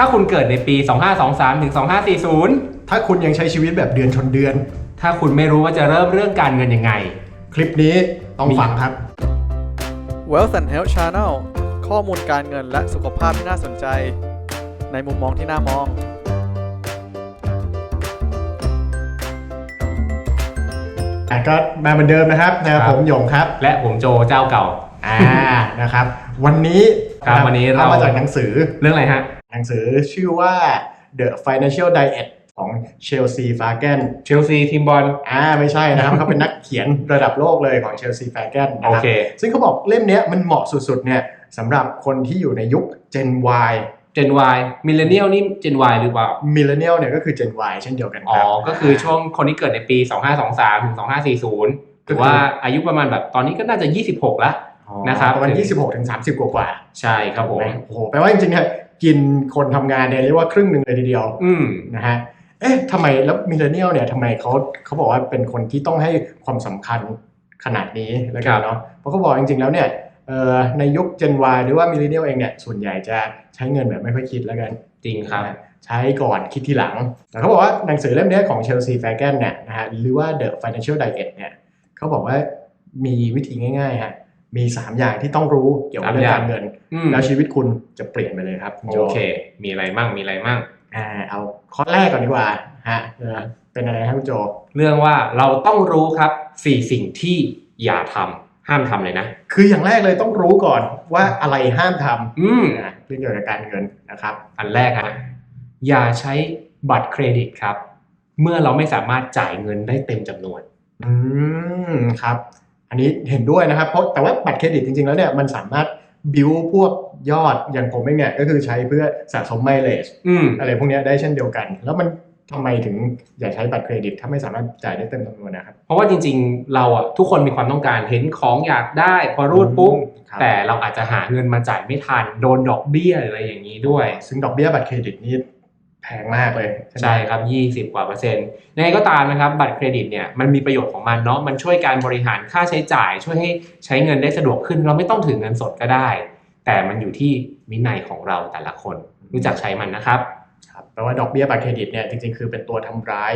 ถ้าคุณเกิดในปี 2523 ถึง 2540 ถ้าคุณยังใช้ชีวิตแบบเดือนชนเดือน ถ้าคุณไม่รู้ว่าจะเริ่มเรื่องการเงินยังไง คลิปนี้ต้องฟังครับ Wealth and Health Channel ข้อมูลการเงินและสุขภาพที่น่าสนใจ ในมุมมองที่น่ามอง อะก็มาเหมือนเดิมนะครับนะครับครับ ผมหยงครับและผมโจเจ้าเก่า อ่า นะครับ วันนี้ครับะวันนี้เราอมาจากหนังสือ เรื่องอะไรฮะ หนังสือชื่อว่า The Financial Diet ของเชลซีฟาแกนเชลซีทีมบอลอ่าไม่ใช่นะครับ เขาเป็นนักเขียนระดับโลกเลยของเชลซีฟาแกนนะโอครับเคซึ่งเขาบอกเล่มเนี้ยมันเหมาะสุดๆเนี่ยสำหรับคนที่อยู่ในยุค Gen Y Gen Y Millennial นี่ Gen Y หรือเปล่า Millennial เนี่ยก็คือ Gen Y เช่นเดียวกันอ๋คอรับก็คือช่วงคนที่เกิดในปี 2523 ถึง 2540ถือว่าอายุประมาณแบบตอนนี้ก็น่าจะ 26 แล้วอ๋อนะครับ ประมาณ 26 ถึง 30 กว่าใช่ครับผมๆโอ้โห แปลว่าจริงๆเนี่ย กินคนทำงานเนี่ยเรียกว่าครึ่งหนึ่งเลยทีเดียว อืมนะฮะเอ๊ะทำไมแล้วมิเลเนียลเนี่ยทำไมเขาเขาบอกว่าเป็นคนที่ต้องให้ความสำคัญขนาดนี้แล้วกัครันบเนาะเพราะเขาบอกจริงๆแล้วเนี่ยเอ่อในยุค Gen Y หรือว่ามิเลเนียลเองเนี่ยส่วนใหญ่จะใช้เงินแบบไม่ค่อยคิดแล้วกันจริงครับนะฮะใช้ก่อนคิดทีหลัง แต่เขาบอกว่าหนังสือเล่มเนี้ยของเชลซีแฟแกนเนี่ยนะฮะหรือว่า The Financial Diet เนี่ยเขาบอกว่ามีวิธีง่ายๆฮะ มี 3 อย่างที่ต้องรู้เกี่ยวกับเรื่องการเงินอืมแล้วชีวิตคุณจะเปลี่ยนไปเลยครับณโจโอเค มีอะไรมั่งมีอะไรมั่งอ่าเอาข้อแรกก่อนดีกว่าฮะเออเป็นอะไรครับคุณโจ เรื่องว่าเราต้องรู้ครับสี่สิ่งที่อย่าทำห้ามทำเลยนะ คืออย่างแรกเลยต้องรู้ก่อนว่าอะไรห้ามทอืมำนะเรื่องเกี่ยวกับการเงินนะครับ อันแรกฮะอย่าใช้บัตรเครดิตครับ เมื่อเราไม่สามารถจ่ายเงินได้เต็มจำนวน อืมครับ อันนี้เห็นด้วยนะครับเพราะแต่ว่าบัตรเครดิตจริงๆ แล้วเนี่ยมันสามารถบิวพวกยอดอย่างผมเองเนี่ยก็คือใช้เพื่อสะสมไมเลจอืมอะไรพวกเนี้ยได้เช่นเดียวกัน แล้วมันทำไมถึงอย่าใช้บัตรเครดิต ถ้าไม่สามารถจ่ายได้เต็มจำนวนนะครับ เพราะว่าจริงๆ เราอะทุกคนมีความต้องการเห็นของอยากได้ พอรูดปุ๊บครับแต่เราอาจจะหาเงินมาจ่ายไม่ทันโดนดอกเบี้ยหรืออะไรอย่างนี้ด้วย ซึ่งดอกเบี้ยบัตรเครดิตนี่ แพงมากเลยไหมใช่ครับ 20 กว่าเปอร์เซ็นต์ยังไงก็ตามนะครับ บัตรเครดิตเนี่ยมันมีประโยชน์ของมันเนาะมันช่วยการบริหารค่าใช้จ่าย ช่วยให้ใช้เงินได้สะดวกขึ้น เราไม่ต้องถือเงินสดก็ได้ แต่มันอยู่ที่วินัยของเราแต่ละคน รู้จักใช้มันนะครับครับแปลว่าดอกเบี้ยบัตรเครดิตเนี่ยจริงๆ คือเป็นตัวทำร้าย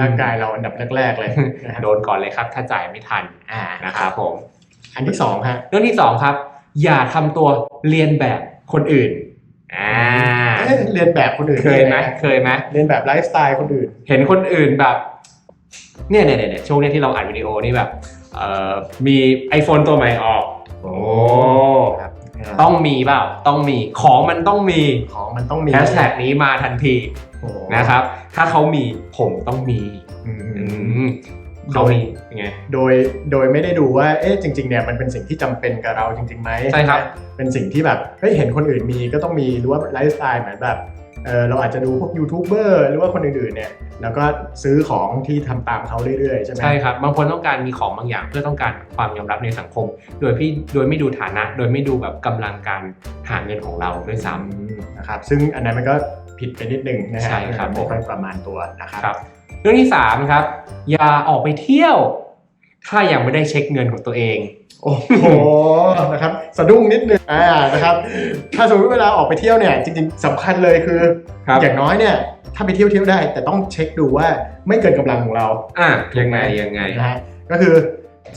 ร่างกายเราอันดับแรก ๆ เลยนะฮะโดนก่อนเลยครับ ถ้าจ่ายไม่ทันอ่านะครับผม อันที่สองฮะเรื่องที่สองครับ อย่าทำตัวเรียนแบบคนอื่นอ่า เอ๊ะเรียนแบบคนอื่นเคยไหมเคยไหมเรียนแบบไลฟ์สไตล์คนอื่น เห็นคนอื่นแบบเนี่ยเนี่ยเนี่ยช่วงเนี้ยที่เราอัดวิดีโอนี่แบบเอ่อมี iPhone ตัวใหม่ออก โอ้ครับต้องมีเปล่าต้องมีของมันต้องมีของมันต้องมีแฮชแท็กนี้มาทันทีโอ้นะครับ ถ้าเขามีผมต้องมีอือืมม เขามีเป็นไงโดยโดยไม่ได้ดูว่าเอ๊ะจริงๆเนี่ยมันเป็นสิ่งที่จำเป็นกับเราจริงๆไหมใช่ครับ เป็นสิ่งที่แบบเฮ้ยเห็นคนอื่นมีก็ต้องมีหรือว่าไลฟ์สไตล์เหมือนแบบเออเราอาจจะดูพวกยูทูบเบอร์หรือว่าคนอื่นๆเนี่ยแล้วก็ซื้อของที่ทำตามเขาเรื่อยๆใช่ไหมใช่ครับบางคนต้องการมีของบางอย่างเพื่อต้องการความยอมรับในสังคม โดยพี่โดยไม่ดูฐานะ โดยไม่ดูแบบกำลังการหาเงินของเราด้วยซ้อืมนะครับซึ่งอันนั้นมันก็ผิดไปนิดนึงนะฮะใช่ครับไม่ค่อยประมาณตัวนะครับำครับ เรื่องที่สามครับ อย่าออกไปเที่ยว ถ้ายังไม่ได้เช็คเงินของตัวเอง โอ้โห นะครับ สะดุ้งนิดนึง อ่า นะครับ ถ้าสมมติเวลาออกไปเที่ยวเนี่ย จริงๆสำคัญเลยคือ ครับ อย่างน้อยเนี่ย ถ้าไปเที่ยวเที่ยวได้ แต่ต้องเช็คดูว่าไม่เกินกำลังของเรา อะยังไงยังไง นะฮะก็คือ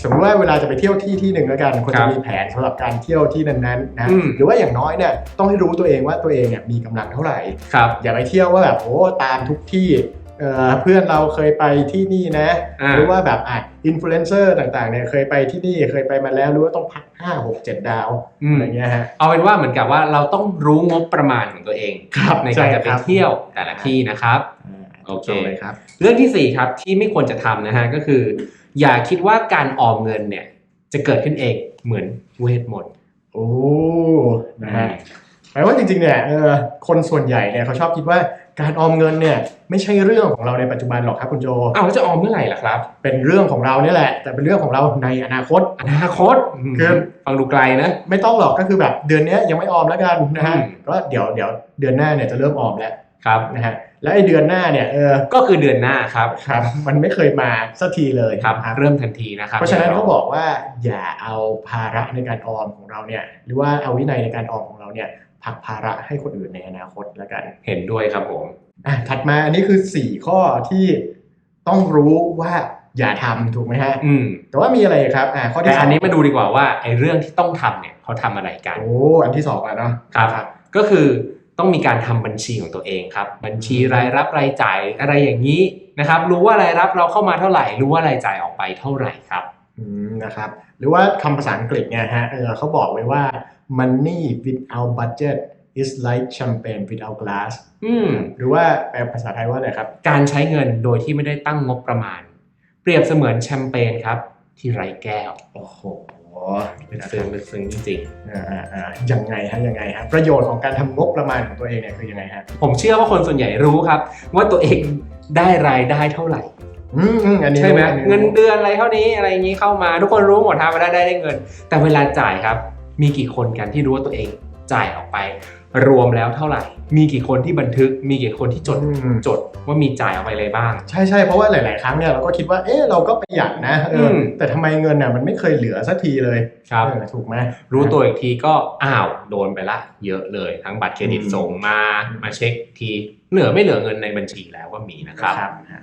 สมมติว่าเวลาจะไปเที่ยวที่ที่หนึ่งแล้วกันควรครัจะบมีแผนสำหรับการเที่ยวที่นั้นๆนะอืม หรือว่าอย่างน้อยเนี่ยต้องให้รู้ตัวเองว่าตัวเองเนี่ยมีกำลังเท่าไหร่ ครับ อย่าไปเที่ยวว่าแบบโอ้ตามทุกที่ เอ่อเพื่อนเราเคยไปที่นี่นะ อ่า หรือว่าแบบอะอินฟลูเอนเซอร์ต่างๆเนี่ยเคยไปที่นี่เคยไปมาแล้วรู้ว่าต้องพัก5 6 7ดาวอืมอะไรเงี้ยฮะ เอาเป็นว่าเหมือนกับว่าเราต้องรู้งบประมาณของตัวเองครับในการจะไปใช่ครับ เที่ยวแต่ละที่นะครับอ่าโอเคจบเลยครับ เรื่องที่สี่ครับที่ไม่ควรจะทำนะฮะก็คือ อย่าคิดว่าการออมเงินเนี่ย จะเกิดขึ้นเองเหมือนเวทมนต์โอ้นะฮะ หมายว่าจริงๆเนี่ยเออคนส่วนใหญ่เนี่ยเขาชอบคิดว่า การออมเงินเนี่ยไม่ใช่เรื่องของเราในปัจจุบันหรอกครับคุณโจอ้าวแล้วจะออมเมื่อไหร่ล่ะครับ เป็นเรื่องของเราเนี่ยแหละ แต่เป็นเรื่องของเราในอนาคต อนาคตคือฟังดูไกลนะ ไม่ต้องหรอกก็คือแบบเดือนเนี้ยยังไม่ออมแล้วกันนะฮะอืมก็เดี๋ยวเดี๋ยวเดือนหน้าเนี่ยจะเริ่มออมแล้วครับนะฮะและไอ้เดือนหน้าเนี่ยเออก็คือเดือนหน้าครับครับ มันไม่เคยมาสักทีเลยครับนะเริ่มทันทีนะครับเพราะฉะนั้นเขาบอกว่าอย่าเอาภาระในการออมของเราเนี่ยหรือว่าเอาวินัยในการออมของเราเนี่ย ผลักภาระให้คนอื่นในอนาคตแล้วกัน เห็นด้วยครับผมอะถัดมาอันนี้คือ 4 ข้อที่ต้องรู้ว่าอย่าทำถูกไหมฮะ อืมแต่ว่ามีอะไรครับอ่าข้อแต่ที่สองอันนี้มาดูดีกว่าว่าไอ้เรื่องที่ต้องทำเนี่ยเขาทำอะไรกัน โอ้อันที่สองอะเนาะครับ ก็คือต้องมีการทำบัญชีของตัวเองครับ บัญชีรายรับรายจ่ายอะไรอย่างนี้นะครับ รู้ว่ารายรับเราเข้ามาเท่าไหร่ รู้ว่ารายจ่ายออกไปเท่าไหร่ครับอืม นะครับหรือว่าคำภาษาอังกฤษเนี่ยฮะเออเขาบอกไว้ว่า money without budget is like champagne without glass อืมหรือว่าแปลภาษาไทยว่าอะไรครับ การใช้เงินโดยที่ไม่ได้ตั้งงบประมาณ เปรียบเสมือนแชมเปญครับ ที่ไร้แก้ว โอ้โห ลึกซึ้งลึกซึ้งจริงอ่าอ่าอ่ายังไงฮะยังไงฮะประโยชน์ของการทำงบประมาณของตัวเองเนี่ยคือยังไงฮะๆผมเชื่อว่าคนส่วนใหญ่รู้ครับ ว่าตัวเองได้รายได้เท่าไหร่ อืมอืมอันนี้ใช่ไหมอัเงินเดือนอะไรเท่านี้อะไรอย่างนี้เข้ามาทุกคนรู้หมดทำมาได้ได้ได้เงิน แต่เวลาจ่ายครับ มีกี่คนกันที่รู้ว่าตัวเองจ่ายออกไป รวมแล้วเท่าไหร่ มีกี่คนที่บันทึก มีกี่คนที่จดอืม จดว่ามีจ่ายออกไปอะไรบ้าง ใช่ใช่เพราะว่าหลาย ๆ ครั้งเนี่ยเราก็คิดว่าเออเราก็ประหยัดนะเอออม แต่ทำไมเงินน่ะมันไม่เคยเหลือสักทีเลยครับเออถูกไหม รู้ตัวอีกทีก็อ้าวโดนไปละเยอะเลย ทั้งบัตรเครดิตอืม ส่งมามาเช็คทีเหลือไม่เหลือเงินในบัญชีแล้วก็มีนะครับครับนะฮะ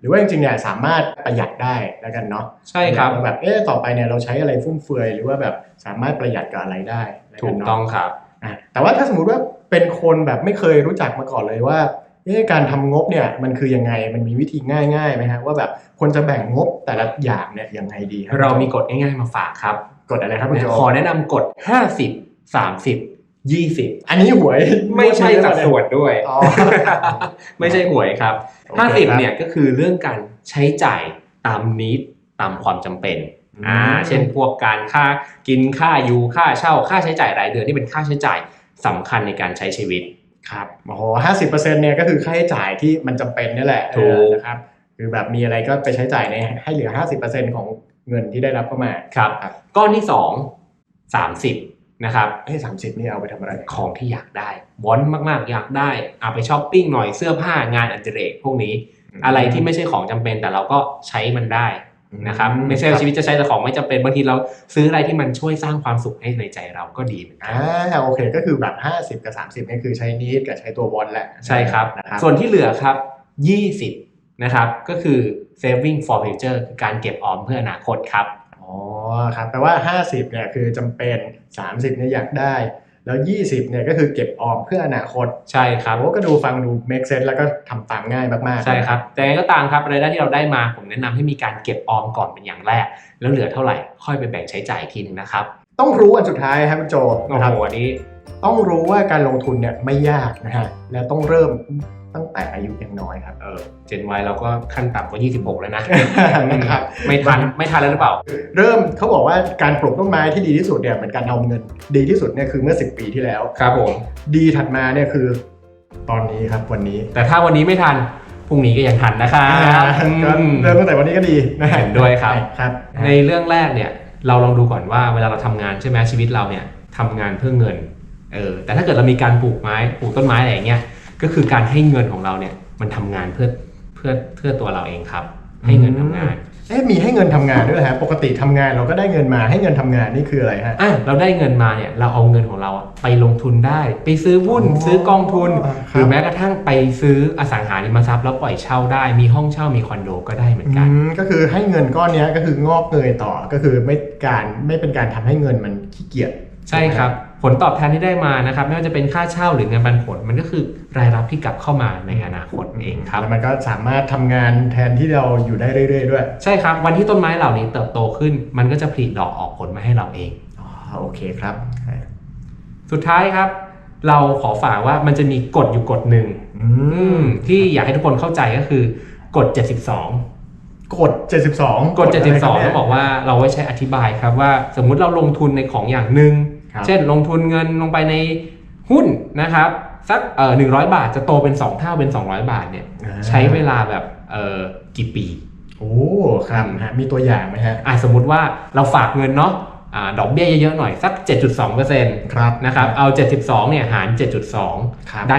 หรือว่าจริง ๆ เนี่ยสามารถประหยัดได้แล้วกันเนาะใช่ครับ ว่าแบบเออต่อไปเนี่ยเราใช้อะไรฟุ่มเฟือยหรือว่าแบบสามารถประหยัดกับอะไรได้แล้วถูนกเนาะต้องครับอะ แต่ว่าถ้าสมมุติว่าเป็นคนแบบไม่เคยรู้จักมาก่อนเลยว่าเอ๊ะการทำงบเนี่ยมันคือยังไงมันมีวิธีง่ายๆไหมฮะว่าแบบควรจะแบ่งงบแต่ละอย่างเนี่ยยังไงดีคบเรามีกฎง่ายๆมาฝากครับกฎอะไรครับคุณโจขอแนะนำกฎ 50 30 20 อันนี้หวยไม่ใช่สัดส่วนด้วยอ๋อไม่ใช่หวยครับโอเคครับ 50เนี่ยก็คือเรื่องการใช้จ่ายตามนิดตามความจำเป็น อืมอ่าเช่นพวกการค่ากินค่าอยู่ค่าเช่าค่าใช้จ่ายรายเดือนที่เป็นค่าใช้จ่ายสำคัญในการใช้ชีวิตครับโอ้โหห้าสิบเปอร์เซ็นต์เนี่ยก็คือค่าใช้จ่ายที่มันจำเป็นนี่แหละถูกเออนะครับคือแบบมีอะไรก็ไปใช้จ่ายในให้เหลือห้าสิบเปอร์เซ็นต์ของเงินที่ได้รับเข้ามาครับครับก้อนที่2 30นะครับเอ้สามสิบนี่เอาไปทำอะไร ของที่อยากได้วอนมากๆ อยากได้เอาไปช้อปปิ้งหน่อยเสื้อผ้างานอดิเรกพวกนี้ อะไรที่ไม่ใช่ของจำเป็นแต่เราก็ใช้มันได้ นะครับไม่ใช่ว่าชีวิตจะใช้แต่ของไม่จำเป็นบางทีเราซื้ออะไรที่มันช่วยสร้างความสุขให้ในใจเราก็ดีเหมือนกัอ่านโอเคก็คือแบบห้าสิบกับสามสิบนี่คือใช้นิดกับใช้ตัววอนแหละใช่ครับนะครับ ส่วนที่เหลือครับ 20 นะครับ ก็คือ saving for future คือการเก็บออมเพื่ออนาคตครับอ๋อครับแปลว่า 50เนี่ยคือจำเป็น 30เนี่ยอยากได้ แล้ว 20เนี่ยก็คือเก็บออมเพื่ออนาคตใช่ครับโอ้ก็ดูฟังดู make sense แล้วก็ทำตามง่ายมากๆใช่ครับแต่ยังไงก็ตามครับรายได้ที่เราได้มาผมแนะนำให้มีการเก็บออมก่อนเป็นอย่างแรก แล้วเหลือเท่าไหร่ค่อยไปแบ่งใช้จ่ายอีกทีหนึงนะครับต้องรู้อันสุดท้ายครับคุณโจโอ้นะครับโหอันนี้ต้องรู้ว่าการลงทุนเนี่ยไม่ยากนะฮะและต้องเริ่ม ตั้งแต่อายุยังน้อยครับ เออเจนวเราก็ขั้นต่ำกว่า26 แล้วนะ นะครับไม่ทันไม่ทันแล้วหรือเปล่า เริ่มเขาบอกว่าการปลูกต้นไม้ที่ดีที่สุดเนี่ยเหมือนการเอาเงิน ดีที่สุดเนี่ยคือเมื่อ 10 ปีที่แล้วครับผมดีถัดมาเนี่ยคือ ตอนนี้ครับวันนี้ แต่ถ้าวันนี้ไม่ทันพรุ่งนี้ก็ยังทันนะครับก็อืมเริ่มตั้งแต่วันนี้ก็ดีนะฮะเห็นด้วยครับครับ ในเรื่องแรกเนี่ยเราลองดูก่อนว่าเวลาเราทำงานใช่ไหมชีวิตเราเนี่ยทำงานเพื่อเงินเออแต่ถ้าเกิดเรามีการปลูกไม้ปลูกต้นไม้อะไรอย่างเงี้ย ก็คือการให้เงินของเราเนี่ยมันทำงานเพื่อเพื่อเพื่อตัวเราเองครับ ให้เงินทำงาน เอ๊ะมีให้เงินทำงานด้วยเหรอฮะปกติทำงานเราก็ได้เงินมาให้เงินทำงานนี่คืออะไรฮะ อะเราได้เงินมาเนี่ยเราเอาเงินของเราอะไปลงทุนได้ ไปซื้อหุ้น อ๋อซื้อกองทุน ครับ หรือแม้กระทั่งไปซื้ออสังหาริมทรัพย์แล้วปล่อยเช่าได้ มีห้องเช่ามีคอนโดก็ได้เหมือนกัน อืมก็คือให้เงินก้อนเนี้ยก็คืองอกเงยต่อก็คือไม่การไม่เป็นการทำให้เงินมันขี้เกียจ ใช่ครับ ผลตอบแทนที่ได้มานะครับไม่ว่าจะเป็นค่าเช่าหรือเงินปันผล มันก็คือรายรับที่กลับเข้ามาในอนาคตเองครับแล้วมันก็สามารถทำงานแทนที่เราอยู่ได้เรื่อยๆด้วย ใช่ครับ วันที่ต้นไม้เหล่านี้เติบโตขึ้น มันก็จะผลิดอกออกผลมาให้เราเองอ๋อโอเคครับ สุดท้ายครับ เราขอฝากว่ามันจะมีกฎอยู่กฎหนึ่งอือืมมที่อยากให้ทุกคนเข้าใจก็คือกฎ 72กด72 กฎ 72ะไรคต้รัอบงเนี่ยบอกว่าเราไว้ใช้อธิบายครับว่าสมมุติเราลงทุนในของอย่างหนึ่งครับ เช่นลงทุนเงินลงไปในหุ้นนะครับสักเอ่อหนึ่งบาทจะโตเป็น 2 เท่าเป็น 200 บาทเนี่ยอ่าใช้เวลาแบบเอ่อกี่ปี โอ้ครับฮะมีตัวอย่างไหมฮะอะสมมุติว่าเราฝากเงินเนาะอ่าดอกเบี้ยเยอะๆหน่อยสัก 7.2%ครับนะครับเอา 72เนี่ยหาร 7.2ครับได้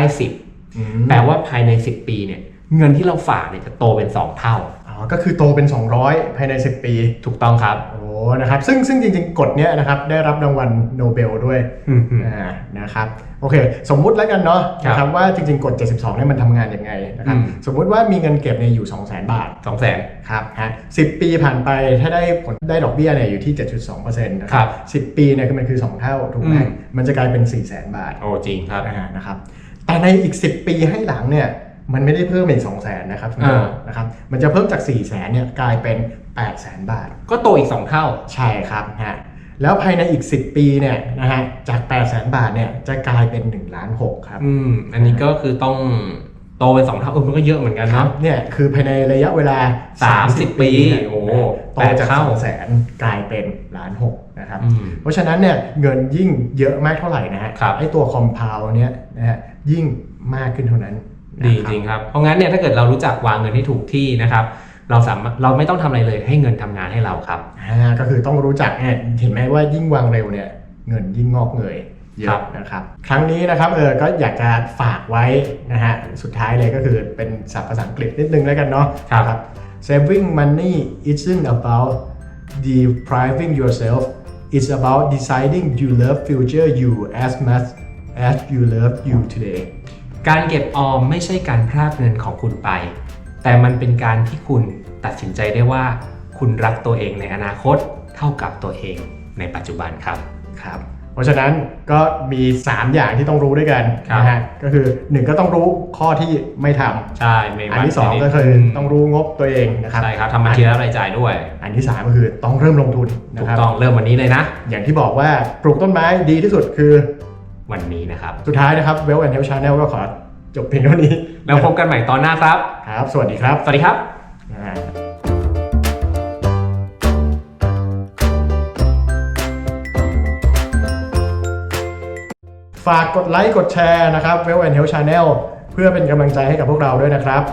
อืม10 แปลว่าภายใน 10 ปีเนี่ยเงินที่เราฝากเนี่ยจะโตเป็น 2 เท่าอ๋อก็คือโตเป็น 200 ภายใน 10 ปีถูกต้องครับโอ้ นะครับซึ่งซึ่งจริงๆกฎเนี้ยนะครับได้รับรางวัลโนเบลด้วยอืมอืมอ่านะครับโอเค สมมุติแล้วกันเนาะครับนะครับว่าจริงๆกฎ 72เนี่ยมันทำงานยังไงนะครับอืมสมมุติว่ามีเงินเก็บเนี่ยอยู่ 2 0 0 0 0 0 บาทสองแสนครับฮะสิปีผ่านไปถ้าได้ผลได้ดอกเบี้ยเนี่ยอยู่ที่ 7.2%นะคครัรับบ10ปีเนี่ยคือมันคือ 2 เท่าถูกไหมอืมมันจะกลายเป็น 4 0 0 0 0 0 บาท โอ้จริงครับอ่านะครับแต่ในอีก 10 ปีให้หลังเนี่ย มันไม่ได้เพิ่มอีก2 0 0 0 0 0นะครับคุณผู้ชมอ่า นะครับ มันจะเพิ่มจาก4 0 0 0 0 0เนี่ยกลายเป็น8 0 0 0 0 0บาท ก็โตอีกสองเท่า ใช่ครับฮะแล้วภายในอีก 10 ปีเนี่ยนะฮะจาก8 0 0 0 0 0บาทเนี่ยจะกลายเป็น1ล้าน6ครับ อืม อันนี้ก็คือต้องโตเป็นสองเท่าเออมันก็เยอะเหมือนกันครัเนาะบเนี่ยคือภายในระยะเวลา30ปีเนี่ยโอ้โตจากแปดเท่า สองแสนกลายเป็นล้านหกนะครับ อืม เพราะฉะนั้นเนี่ยเงินยิ่งเยอะมากเท่าไหร่นะฮะครับ ไอตัวคอมเพลเนี่ยนะฮะยิ่งมากขึ้นเท่านั้นนะ ดีคจบริงครับเพราะงั้นเนี่ยถ้าเกิดเรารู้จักวางเงินให้ถูกที่นะครับเราสามารถเราไม่ต้องทำอะไรเลยให้เงินทำงานให้เราครับอ่าก็คือต้องรู้จักเนี่ยเห็นไหมว่ายิ่งวางเร็วเนี่ยเงินยิ่งงอกเงยเยครัอะบนะครับครั้งนี้นะครับเออก็อยากจะฝากไว้นะฮะสุดท้ายเลยก็คือเป็นศัพท์ภาษาอังกฤษนิดนึงแล้วกันเนาะครับนะ saving money isn't about depriving yourself it's about deciding you love future you as much as you love you today การเก็บออมไม่ใช่การพรากเงินของคุณไป แต่มันเป็นการที่คุณตัดสินใจได้ว่า คุณรักตัวเองในอนาคตเท่ากับตัวเองในปัจจุบันครับครับ เพราะฉะนั้นก็มี 3 อย่างที่ต้องรู้ด้วยกันครับนะฮะก็คือ 1 ก็ต้องรู้ข้อที่ไม่ทำใช่ไม่อันที่ 2 ก็คือต้องรู้งบตัวเองนะครับใช่ครับทำบัญชีรับรายจ่ายด้วย อันที่ 3 ก็คือต้องเริ่มลงทุนนะถูกครับต้องเริ่มวันนี้เลยนะ อย่างที่บอกว่าปลูกต้นไม้ดีที่สุดคือ วันนี้นะครับ สุดท้ายนะครับ Well and Health Channel ก็ขอจบเพียงเท่านี้แล้วพบกันใหม่ตอนหน้าครับ ครับ สวัสดีครับ สวัสดีครับอ่าฝากกดไลค์กดแชร์นะครับ Well and Health Channel เพื่อเป็นกำลังใจให้กับพวกเราด้วยนะครับ